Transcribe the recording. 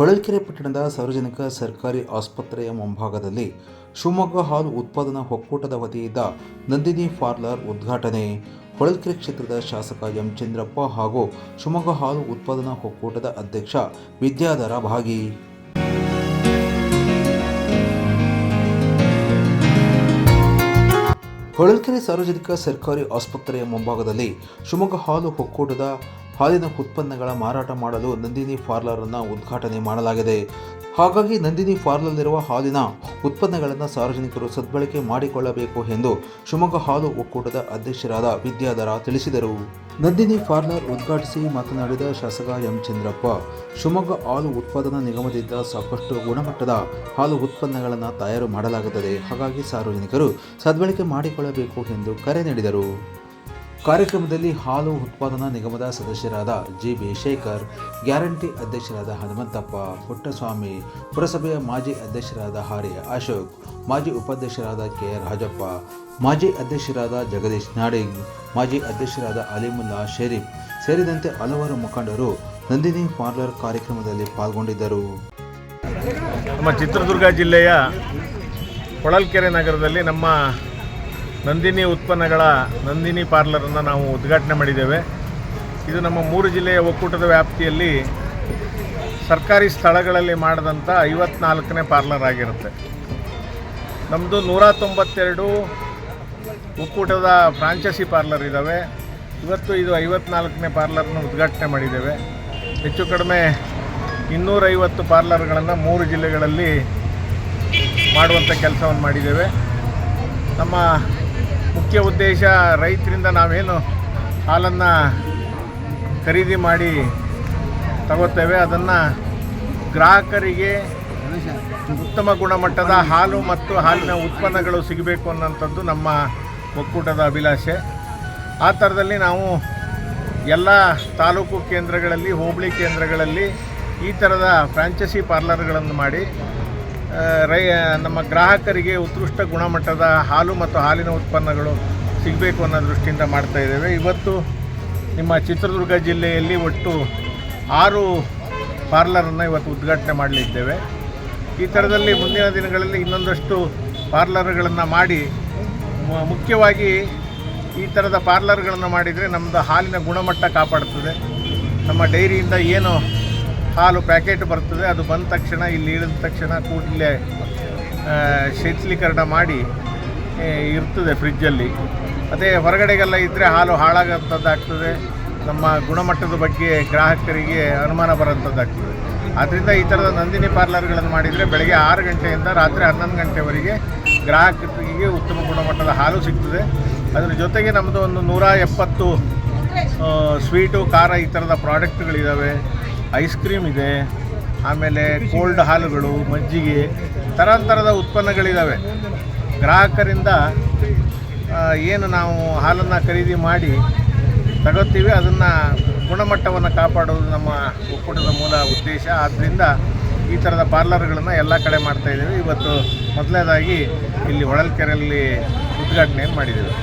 ಹೊಳಲ್ಕೆರೆ ಪಟ್ಟಣದ ಸಾರ್ವಜನಿಕ ಸರ್ಕಾರಿ ಆಸ್ಪತ್ರೆಯ ಮುಂಭಾಗದಲ್ಲಿ ಶಿವಮೊಗ್ಗ ಹಾಲು ಉತ್ಪಾದನಾ ಒಕ್ಕೂಟದ ವತಿಯಿಂದ ನಂದಿನಿ ಪಾರ್ಲರ್ ಉದ್ಘಾಟನೆ. ಹೊಳಲ್ಕೆರೆ ಕ್ಷೇತ್ರದ ಶಾಸಕ ಎಂ ಚಂದ್ರಪ್ಪ ಹಾಗೂ ಶಿವಮೊಗ್ಗ ಹಾಲು ಉತ್ಪಾದನಾ ಒಕ್ಕೂಟದ ಅಧ್ಯಕ್ಷ ವಿದ್ಯಾಧರ ಭಾಗಿ. ಹೊಳಲ್ಕೆರೆ ಸಾರ್ವಜನಿಕ ಸರ್ಕಾರಿ ಆಸ್ಪತ್ರೆಯ ಮುಂಭಾಗದಲ್ಲಿ ಶಿವಮೊಗ್ಗ ಹಾಲು ಒಕ್ಕೂಟದ ಹಾಲಿನ ಉತ್ಪನ್ನಗಳ ಮಾರಾಟ ಮಾಡಲು ನಂದಿನಿ ಪಾರ್ಲರ್ ಅನ್ನು ಉದ್ಘಾಟನೆ ಮಾಡಲಾಗಿದೆ. ಹಾಗಾಗಿ ನಂದಿನಿ ಪಾರ್ಲರ್ನಲ್ಲಿರುವ ಹಾಲಿನ ಉತ್ಪನ್ನಗಳನ್ನು ಸಾರ್ವಜನಿಕರು ಸದ್ಬಳಕೆ ಮಾಡಿಕೊಳ್ಳಬೇಕು ಎಂದು ಶಿವಮೊಗ್ಗ ಹಾಲು ಒಕ್ಕೂಟದ ಅಧ್ಯಕ್ಷರಾದ ವಿದ್ಯಾಧರ ತಿಳಿಸಿದರು. ನಂದಿನಿ ಪಾರ್ಲರ್ ಉದ್ಘಾಟಿಸಿ ಮಾತನಾಡಿದ ಶಾಸಕ ಎಂ ಚಂದ್ರಪ್ಪ ಶಿವಮೊಗ್ಗ ಹಾಲು ಉತ್ಪಾದನಾ ನಿಗಮದಿಂದ ಸಾಕಷ್ಟು ಗುಣಮಟ್ಟದ ಹಾಲು ಉತ್ಪನ್ನಗಳನ್ನು ತಯಾರು ಮಾಡಲಾಗುತ್ತದೆ. ಹಾಗಾಗಿ ಸಾರ್ವಜನಿಕರು ಸದ್ಬಳಕೆ ಮಾಡಿಕೊಳ್ಳಬೇಕು ಎಂದು ಕರೆ ನೀಡಿದರು. ಕಾರ್ಯಕ್ರಮದಲ್ಲಿ ಹಾಲು ಉತ್ಪಾದನಾ ನಿಗಮದ ಸದಸ್ಯರಾದ ಜಿ ಬಿ ಶೇಖರ್ ಗ್ಯಾರಂಟಿ ಅಧ್ಯಕ್ಷರಾದ ಹನುಮಂತಪ್ಪ, ಪುಟ್ಟಸ್ವಾಮಿ, ಪುರಸಭೆಯ ಮಾಜಿ ಅಧ್ಯಕ್ಷರಾದ ಹಾರಿ ಅಶೋಕ್, ಮಾಜಿ ಉಪಾಧ್ಯಕ್ಷರಾದ ಕೆ ರಾಜಪ್ಪ, ಮಾಜಿ ಅಧ್ಯಕ್ಷರಾದ ಜಗದೀಶ್ ನಾಡಿಗ್, ಮಾಜಿ ಅಧ್ಯಕ್ಷರಾದ ಅಲಿಮುಲ್ಲಾ ಶರೀಫ್ ಸೇರಿದಂತೆ ಹಲವಾರು ಮುಖಂಡರು ನಂದಿನಿ ಪಾರ್ಲರ್ ಕಾರ್ಯಕ್ರಮದಲ್ಲಿ ಪಾಲ್ಗೊಂಡಿದ್ದರು. ನಮ್ಮ ಚಿತ್ರದುರ್ಗ ಜಿಲ್ಲೆಯ ಹೊಳಲ್ಕೆರೆ ನಗರದಲ್ಲಿ ನಮ್ಮ ನಂದಿನಿ ಉತ್ಪನ್ನಗಳ ನಂದಿನಿ ಪಾರ್ಲರನ್ನು ನಾವು ಉದ್ಘಾಟನೆ ಮಾಡಿದ್ದೇವೆ. ಇದು ನಮ್ಮ ಮೂರು ಜಿಲ್ಲೆಯ ಒಕ್ಕೂಟದ ವ್ಯಾಪ್ತಿಯಲ್ಲಿ ಸರ್ಕಾರಿ ಸ್ಥಳಗಳಲ್ಲಿ ಮಾಡಿದಂಥ ಐವತ್ನಾಲ್ಕನೇ ಪಾರ್ಲರ್ ಆಗಿರುತ್ತೆ. ನಮ್ಮದು ನೂರ ತೊಂಬತ್ತೆರಡು ಒಕ್ಕೂಟದ ಫ್ರಾಂಚೈಸಿ ಪಾರ್ಲರ್ ಇದ್ದಾವೆ ಇವತ್ತು ಇದು ಐವತ್ನಾಲ್ಕನೇ ಪಾರ್ಲರ್ನ ಉದ್ಘಾಟನೆ ಮಾಡಿದ್ದೇವೆ. ಹೆಚ್ಚು ಕಡಿಮೆ ಇನ್ನೂರೈವತ್ತು ಪಾರ್ಲರ್ಗಳನ್ನು ಮೂರು ಜಿಲ್ಲೆಗಳಲ್ಲಿ ಮಾಡುವಂಥ ಕೆಲಸವನ್ನು ಮಾಡಿದ್ದೇವೆ. ನಮ್ಮ ಮುಖ್ಯ ಉದ್ದೇಶ ರೈತರಿಂದ ನಾವೇನು ಹಾಲನ್ನು ಖರೀದಿ ಮಾಡಿ ತಗೋತೇವೆ ಅದನ್ನು ಗ್ರಾಹಕರಿಗೆ ಉತ್ತಮ ಗುಣಮಟ್ಟದ ಹಾಲು ಮತ್ತು ಹಾಲಿನ ಉತ್ಪನ್ನಗಳು ಸಿಗಬೇಕು ಅನ್ನೋಂಥದ್ದು ನಮ್ಮ ಒಕ್ಕೂಟದ ಅಭಿಲಾಷೆ. ಆ ಥರದಲ್ಲಿ ನಾವು ಎಲ್ಲ ತಾಲೂಕು ಕೇಂದ್ರಗಳಲ್ಲಿ, ಹೋಬಳಿ ಕೇಂದ್ರಗಳಲ್ಲಿ ಈ ಥರದ ಫ್ರಾಂಚೈಸಿ ಪಾರ್ಲರ್ಗಳನ್ನು ಮಾಡಿ ರೈ ನಮ್ಮ ಗ್ರಾಹಕರಿಗೆ ಉತ್ಕೃಷ್ಟ ಗುಣಮಟ್ಟದ ಹಾಲು ಮತ್ತು ಹಾಲಿನ ಉತ್ಪನ್ನಗಳು ಸಿಗಬೇಕು ಅನ್ನೋ ದೃಷ್ಟಿಯಿಂದ ಮಾಡ್ತಾ ಇದ್ದೇವೆ. ಇವತ್ತು ನಿಮ್ಮ ಚಿತ್ರದುರ್ಗ ಜಿಲ್ಲೆಯಲ್ಲಿ ಒಟ್ಟು ಆರು ಪಾರ್ಲರನ್ನು ಇವತ್ತು ಉದ್ಘಾಟನೆ ಮಾಡಲಿದ್ದೇವೆ. ಈ ಥರದಲ್ಲಿ ಮುಂದಿನ ದಿನಗಳಲ್ಲಿ ಇನ್ನೊಂದಷ್ಟು ಪಾರ್ಲರ್ಗಳನ್ನು ಮಾಡಿ ಮುಖ್ಯವಾಗಿ ಈ ಥರದ ಪಾರ್ಲರ್ಗಳನ್ನು ಮಾಡಿದರೆ ನಮ್ಮದು ಹಾಲಿನ ಗುಣಮಟ್ಟ ಕಾಪಾಡ್ತದೆ. ನಮ್ಮ ಡೈರಿಯಿಂದ ಏನು ಹಾಲು ಪ್ಯಾಕೆಟ್ ಬರ್ತದೆ, ಅದು ಬಂದ ತಕ್ಷಣ, ಇಲ್ಲಿ ಇಳಿದ ತಕ್ಷಣ ಕೂಡಲೇ ಶೀತಲೀಕರಣ ಮಾಡಿ ಇರ್ತದೆ ಫ್ರಿಜ್ಜಲ್ಲಿ. ಅದೇ ಹೊರಗಡೆಗೆಲ್ಲ ಇದ್ದರೆ ಹಾಲು ಹಾಳಾಗಂಥದ್ದಾಗ್ತದೆ ನಮ್ಮ ಗುಣಮಟ್ಟದ ಬಗ್ಗೆ ಗ್ರಾಹಕರಿಗೆ ಅನುಮಾನ ಬರೋಂಥದ್ದಾಗ್ತದೆ ಆದ್ದರಿಂದ ಈ ಥರದ ನಂದಿನಿ ಪಾರ್ಲರ್ಗಳನ್ನು ಮಾಡಿದರೆ ಬೆಳಗ್ಗೆ ಆರು ಗಂಟೆಯಿಂದ ರಾತ್ರಿ ಹನ್ನೊಂದು ಗಂಟೆವರೆಗೆ ಗ್ರಾಹಕರಿಗೆ ಉತ್ತಮ ಗುಣಮಟ್ಟದ ಹಾಲು ಸಿಗ್ತದೆ. ಅದರ ಜೊತೆಗೆ ನಮ್ಮದು ಒಂದು ನೂರ ಎಪ್ಪತ್ತು ಸ್ವೀಟು, ಖಾರ ಈ ಥರದ ಪ್ರಾಡಕ್ಟ್ಗಳಿದ್ದಾವೆ ಐಸ್ ಕ್ರೀಮ್ ಇದೆ, ಆಮೇಲೆ ಕೋಲ್ಡ್ ಹಾಲುಗಳು, ಮಜ್ಜಿಗೆ ಥರದ ಉತ್ಪನ್ನಗಳಿದ್ದಾವೆ ಗ್ರಾಹಕರಿಂದ ಏನು ನಾವು ಹಾಲನ್ನು ಖರೀದಿ ಮಾಡಿ ತಗೋತೀವಿ, ಅದನ್ನು ಗುಣಮಟ್ಟವನ್ನು ಕಾಪಾಡೋದು ನಮ್ಮ ಒಕ್ಕೂಟದ ಮೂಲ ಉದ್ದೇಶ. ಆದ್ದರಿಂದ ಈ ಥರದ ಪಾರ್ಲರ್ಗಳನ್ನು ಎಲ್ಲ ಕಡೆ ಮಾಡ್ತಾ ಇದ್ದೀವಿ. ಇವತ್ತು ಮೊದಲನೇದಾಗಿ ಇಲ್ಲಿ ಹೊಳಲ್ಕೆರೆಯಲ್ಲಿ ಉದ್ಘಾಟನೆಯನ್ನು ಮಾಡಿದ್ದೇವೆ.